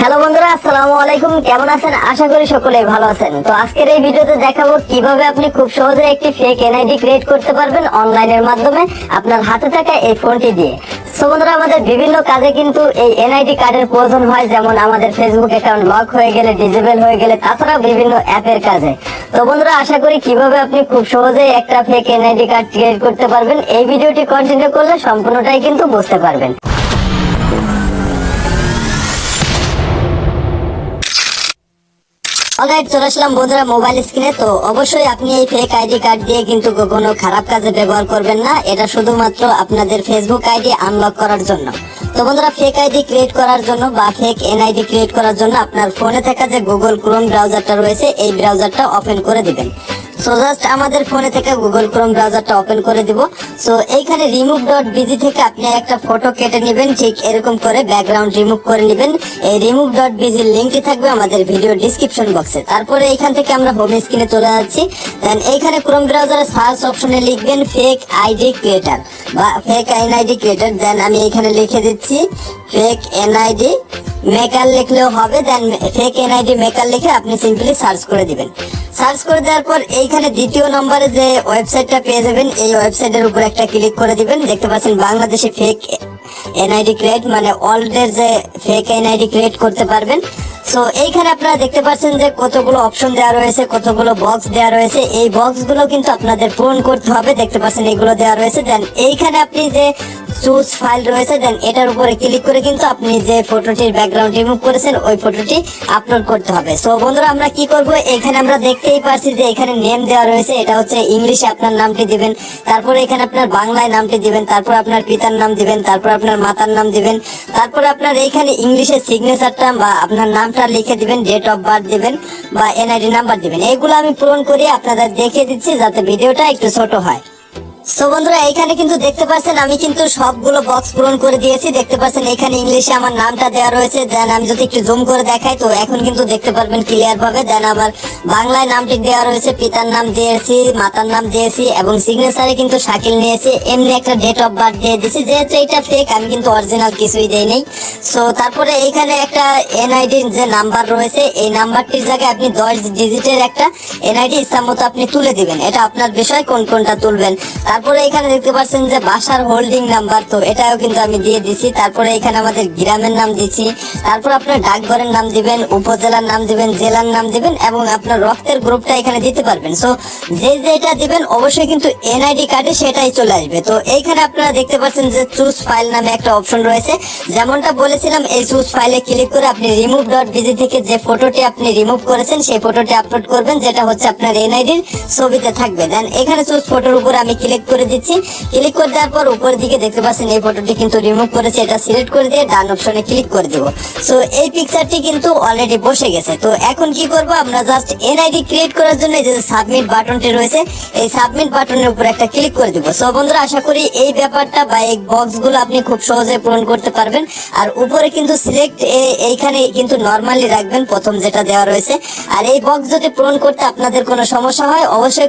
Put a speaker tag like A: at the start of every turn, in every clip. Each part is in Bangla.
A: হ্যালো বন্ধুরা, আসসালামু আলাইকুম। কেমন আছেন? আশা করি সকলেই ভালো আছেন। তো আজকের এই ভিডিওতে দেখাবো কীভাবে আপনি খুব সহজে একটি ফেক এনআইডি ক্রিয়েট করতে পারবেন অনলাইনের মাধ্যমে আপনার হাতে থাকা এই ফোনটি দিয়ে। তো বন্ধুরা, আমাদের বিভিন্ন কাজে কিন্তু এই এনআইডি কার্ডের প্রয়োজন হয়, যেমন আমাদের ফেসবুক অ্যাকাউন্ট লক হয়ে গেলে ডিজেবল হয়ে গেলে তাছাড়া বিভিন্ন অ্যাপের কাজে। তো বন্ধুরা, আশা করি কীভাবে আপনি খুব সহজেই একটা ফেক এনআইডি কার্ড ক্রিয়েট করতে পারবেন, এই ভিডিওটি কন্টিনিউ করলে সম্পূর্ণটাই কিন্তু বুঝতে পারবেন। অলরাইট চলে আসলাম বন্ধুরা মোবাইল স্ক্রিনে তো অবশ্যই আপনি এই ফেক আইডি কার্ড দিয়ে কিন্তু কোনো খারাপ কাজে ব্যবহার করবেন না। এটা শুধুমাত্র আপনাদের ফেসবুক আইডি আনলক করার জন্য। তো বন্ধুরা ফেক আইডি ক্রিয়েট করার জন্য বা ফেক এনআইডি ক্রিয়েট করার জন্য আপনার ফোনে থাকা যে গুগল ক্রোম ব্রাউজারটা রয়েছে, এই ব্রাউজারটা ওপেন করে দিবেন। সো জাস্ট আমাদের ফোনে থেকে গুগল ক্রোম ব্রাউজারটা ওপেন করে দিব। সো এইখানে রিমুভ ডট বিজি থেকে আপনি একটা ফটো কেটে নেবেন, ঠিক এরকম করে ব্যাকগ্রাউন্ড রিমুভ করে নেবেন। এই রিমুভ ডট বিজির লিঙ্কটি থাকবে আমাদের ভিডিও ডিসক্রিপশন বক্সে তারপরে এইখান থেকে আমরা হোম স্ক্রিনে চলে যাচ্ছি। দেন এইখানে ক্রোম ব্রাউজারে সার্চ অপশনে লিখবেন ফেক আইডি ক্রিয়েটার বা ফেক এনআইডি ক্রিয়েটার দেন আমি এখানে লিখে দিচ্ছি ফেক এনআইডি মেকার লিখলেও হবে দেন ফেক এনআইডি মেকার লিখে আপনি সিম্পলি সার্চ করে দিবেন। সার্চ করে দেওয়ার পর এইখানে দ্বিতীয় নম্বরে যে ওয়েবসাইটটা পেয়ে যাবেন, এই ওয়েবসাইটের উপর একটা ক্লিক করে দিবেন। দেখতে পাচ্ছেন বাংলাদেশে ফেক এনআইডি ক্রিয়েট মানে ওয়ার্ল্ডের যে ফেক এনআইডি ক্রিয়েট করতে পারবেন। সো এইখানে আপনারা দেখতে পাচ্ছেন যে কতগুলো অপশন দেওয়া রয়েছে, কতগুলো বক্স দেওয়া রয়েছে। এই বক্সগুলো কিন্তু আপনাদের পূরণ করতে হবে। দেখতে পাচ্ছেন এগুলো দেওয়া রয়েছে। দেন এইখানে আপনি যে চুজ ফাইল রয়েছে দেন এটার উপরে ক্লিক করে কিন্তু আপনি যে ফটোটির ব্যাকগ্রাউন্ড রিমুভ করেছেন, ওই ফটোটি আপলোড করতে হবে। সো বন্ধুরা, আমরা কি করব? এখানে আমরা দেখতেই পারছি যে এখানে নেম দেওয়া রয়েছে, এটা হচ্ছে ইংলিশে আপনার নামটি দিবেন, তারপরে এখানে আপনার বাংলায় নামটি দিবেন, তারপর আপনার পিতার নাম দিবেন, তারপর আপনার মাতার নাম দিবেন, তারপর আপনার এইখানে ইংলিশে সিগনেচারটা বা আপনার নামটা লিখে দিবেন ডেট অফ বার্থ দিবেন বা এনআইডি নাম্বার দিবেন। এইগুলো আমি পূরণ করি আপনাদের দেখিয়ে দিচ্ছি, যাতে ভিডিওটা একটু ছোট হয়। সো বন্ধুরা এখানে কিন্তু দেখতে পাচ্ছেন আমি কিন্তু সবগুলো বক্স পূরণ করে দিয়েছি। দেখতে পাচ্ছেন এখানে ইংলিশে আমার নামটা দেওয়া রয়েছে। দেন আমি যদি একটু জুম করে দেখাই, তো এখন কিন্তু দেখতে পারবেন ক্লিয়ার ভাবে। দেন আমার বাংলায় নামটি দেওয়া রয়েছে। পিতার নাম দিয়েছি, মাতার নাম দিয়েছি এবং সিগনেচারে কিন্তু শাকিল নিয়েছি। এমনি একটা ডেট অফ বার্থ দিয়ে দিয়েছি। যেহেতু এটা ফেক আমি কিন্তু অরিজিনাল কিছুই দেই নেই। সো তারপরে এইখানে একটা এনআইডির যে নাম্বার রয়েছে, এই নাম্বারটির জায়গায় আপনি দশ ডিজিটের একটা এনআইডি ইচ্ছা মতো আপনি তুলে দিবেন। এটা আপনার বিষয়, কোন কোনটা তুলবেন। তারপরে এখানে দেখতে পাচ্ছেন যে বাসার হোল্ডিং নাম্বার তো এটাও কিন্তু আমি দিয়ে দিছি। তারপরে এখানে আমাদের গ্রামের নাম দিচ্ছি তারপর আপনার ডাকঘরের নাম দিবেন, উপজেলার নাম দিবেন, জেলার নাম দিবেন এবং আপনার রক্তের গ্রুপটা এখানে দিতে পারবেন। সো যে যেটা দিবেন, অবশ্যই কিন্তু এনআইডি কার্ডে সেটাই চলে আসবে। তো এইখানে আপনারা দেখতে পাচ্ছেন যে চুজ ফাইল নামে একটা অপশন রয়েছে। যেমনটা বলেছিলাম, এই চুজ ফাইলে ক্লিক করে আপনি রিমুভ ডট বিজি থেকে যে ফটোটি আপনি রিমুভ করেছেন, সেই ফটোটি আপলোড করবেন, যেটা হচ্ছে আপনার এনআইডির ছবিতে থাকবে। দেন এখানে চুজ ফটোর উপর আমি ক্লিক করে দিচ্ছি। ক্লিক করে দেওয়ার পর উপরের দিকে দেখতে পাচ্ছেন এই ফটোটি কিন্তু রিমুভ করেছে, এটা সিলেক্ট করে দিয়ে ডান অপশনে ক্লিক করে দিব। সো এই পিকচারটি কিন্তু অলরেডি বসে গেছে। তো এখন কি করব, আমরা জাস্ট এনআইডি ক্রিয়েট করার জন্য যে সাবমিট বাটনটি রয়েছে, এই সাবমিট বাটনের উপর একটা ক্লিক করে দিব। সো বন্ধুরা, আশা করি এই ব্যাপারটা বা এই বক্সগুলো আপনি খুব সহজে পূরণ করতে পারবেন। আর উপরে কিন্তু সিলেক্ট এইখানে কিন্তু নর্মালি রাখবেন, প্রথম যেটা দেওয়া রয়েছে। আর এই বক্স যদি পূরণ করতে আপনাদের কোনো সমস্যা হয়, অবশ্যই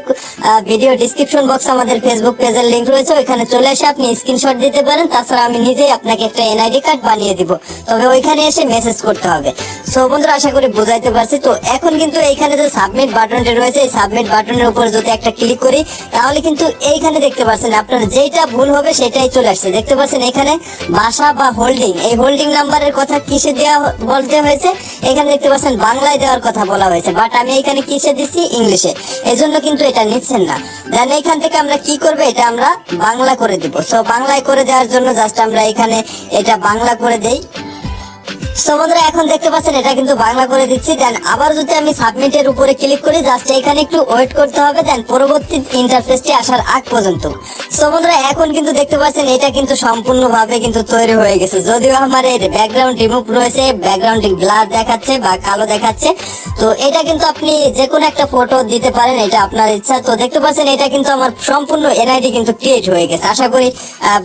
A: ভিডিও ডিসক্রিপশন বক্স আমাদের ফেসবুক পেজের লিংক রয়েছে, ওইখানে চলে এসে আপনি স্ক্রিনশট দিতে পারেন। তাছাড়া আমি নিজেই আপনাকে একটা এনআইডি কার্ড বানিয়ে দিব। তবে ওইখানে এসে মেসেজ করতে হবে। সো বন্ধুরা, আশা করি বুঝাইতে পারছি। তো এখন কিন্তু এইখানে যে সাবমিট বাটনটা রয়েছে, এই সাবমিট বাটনের উপর যদি একটা ক্লিক করি, তাহলে কিন্তু এইখানে দেখতে পাচ্ছেন আপনার যেটা ভুল হবে, সেটাই চলে আসছে। দেখতে পাচ্ছেন এখানে বাসা বা হোল্ডিং এই হোল্ডিং নাম্বারের কথা কিসে দেওয়া বলতে হয়েছে? এখানে দেখতে পাচ্ছেন বাংলায় দেওয়ার কথা বলা হয়েছে। বাট আমি এখানে কিসে দিচ্ছি? ইংলিশে এই জন্য কিন্তু এটা নিচ্ছেন না। দেন এখান থেকে আমরা কি করব, এটা আমরা বাংলা করে দিব। সো বাংলায় করে দেওয়ার জন্য জাস্ট আমরা এখানে এটা বাংলা করে দেই। সো এখন দেখতে পাচ্ছেন, এটা কিন্তু বাংলা করে দিচ্ছি। দেন আবার যদি আমি সাবমিটের উপরে ক্লিক করি জাস্ট এখানে একটু ওয়েট করতে হবে দেন পরবর্তী ইন্টারফেসটি আসার আগ পর্যন্ত। সো এখন কিন্তু দেখতে পাচ্ছেন, এটা কিন্তু সম্পূর্ণভাবে কিন্তু তৈরি হয়ে গেছে। যদিও আমার এর ব্যাকগ্রাউন্ড রিমুভ রয়েছে ব্যাকগ্রাউন্ড ব্লার দেখাচ্ছে বা কালো দেখাচ্ছে। তো এটা কিন্তু আপনি যে কোনো একটা ফটো দিতে পারেন, এটা আপনার ইচ্ছা। তো দেখতে পাচ্ছেন, এটা কিন্তু আমার সম্পূর্ণ এনআইডি কিন্তু ক্রিয়েট হয়ে গেছে। আশা করি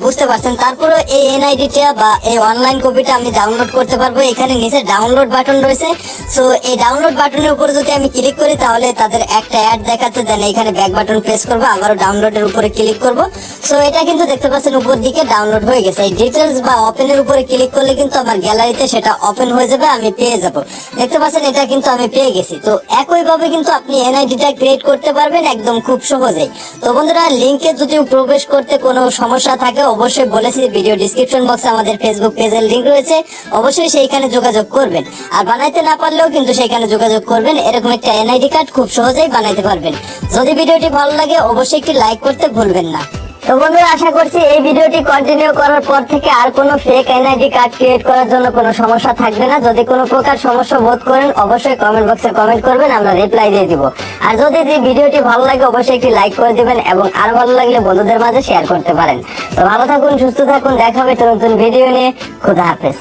A: বুঝতে পারছেন। তারপরে এই এনআইডিটা বা এই অনলাইন কপিটা আমি ডাউনলোড করতে পারব। পারব এখানে নিচে ডাউনলোড বাটন রয়েছে। সো এই ডাউনলোড বাটনের উপরে যদি আমি ক্লিক করি, তাহলে তাদের একটা অ্যাড দেখাচ্ছে। দেন এখানে ব্যাক বাটন প্রেস করব, আবারও ডাউনলোডের উপরে ক্লিক করব। সো এটা কিন্তু দেখতে পাচ্ছেন উপর দিকে ডাউনলোড হয়ে গেছে। এই ডিটেলস বা ওপেনের উপরে ক্লিক করলে কিন্তু আমার গ্যালারিতে সেটা ওপেন হয়ে যাবে, আমি পেয়ে যাব। দেখতে পাচ্ছেন, এটা কিন্তু আমি পেয়ে গেছি। তো, একইভাবে কিন্তু আপনি এনআইডিটা ক্রিয়েট করতে পারবেন একদম খুব সহজেই। তো বন্ধুরা লিঙ্কে যদি প্রবেশ করতে কোনো সমস্যা থাকে, অবশ্যই বলেছি ভিডিও ডিসক্রিপশন বক্সে আমাদের ফেসবুক পেজের লিংক রয়েছে। অবশ্যই সেইখানে যোগাযোগ করবেন। আর বানাইতে না পারলেও কিন্তু সেইখানে যোগাযোগ করবেন। এরকম একটা এনআইডি কার্ড খুব সহজেই বানাইতে পারবেন। যদি ভিডিওটি ভালো লাগে, অবশ্যই একটি লাইক করতে ভুলবেন না। তো বন্ধুরা, আশা করছি এই ভিডিওটি কন্টিনিউ করার পর থেকে আর কোনো ফেক এনআইডি কার্ড ক্রিয়েট করার জন্য কোনো সমস্যা থাকবে না। যদি কোনো প্রকার সমস্যা বোধ করেন, অবশ্যই কমেন্ট বক্সে কমেন্ট করবেন, আমরা রিপ্লাই দিয়ে দিব। আর যদি এই ভিডিওটি ভালো লাগে, অবশ্যই একটি লাইক করে দিবেন এবং আর ভালো লাগলে বন্ধুদের মাঝে শেয়ার করতে পারেন। তো ভালো থাকুন, সুস্থ থাকুন, দেখা হবে নতুন ভিডিও নিয়ে। খুদা হাফেজ।